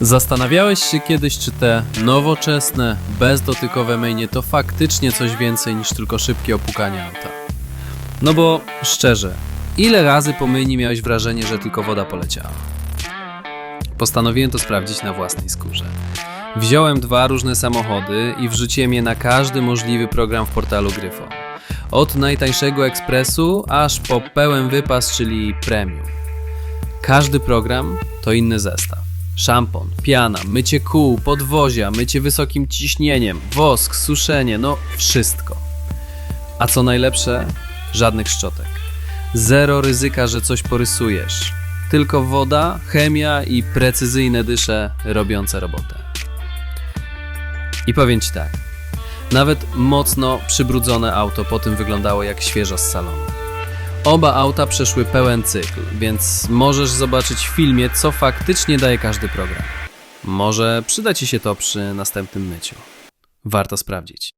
Zastanawiałeś się kiedyś, czy te nowoczesne, bezdotykowe myjnie to faktycznie coś więcej niż tylko szybkie opukanie auta? No bo szczerze, ile razy po myjni miałeś wrażenie, że tylko woda poleciała? Postanowiłem to sprawdzić na własnej skórze. Wziąłem dwa różne samochody i wrzuciłem je na każdy możliwy program w portalu Gryfo. Od najtańszego ekspresu aż po pełen wypas, czyli premium. Każdy program to inny zestaw. Szampon, piana, mycie kół, podwozia, mycie wysokim ciśnieniem, wosk, suszenie, no wszystko. A co najlepsze, żadnych szczotek. Zero ryzyka, że coś porysujesz. Tylko woda, chemia i precyzyjne dysze robiące robotę. I powiem ci tak. Nawet mocno przybrudzone auto po tym wyglądało jak świeżo z salonu. Oba auta przeszły pełen cykl, więc możesz zobaczyć w filmie, co faktycznie daje każdy program. Może przyda Ci się to przy następnym myciu. Warto sprawdzić.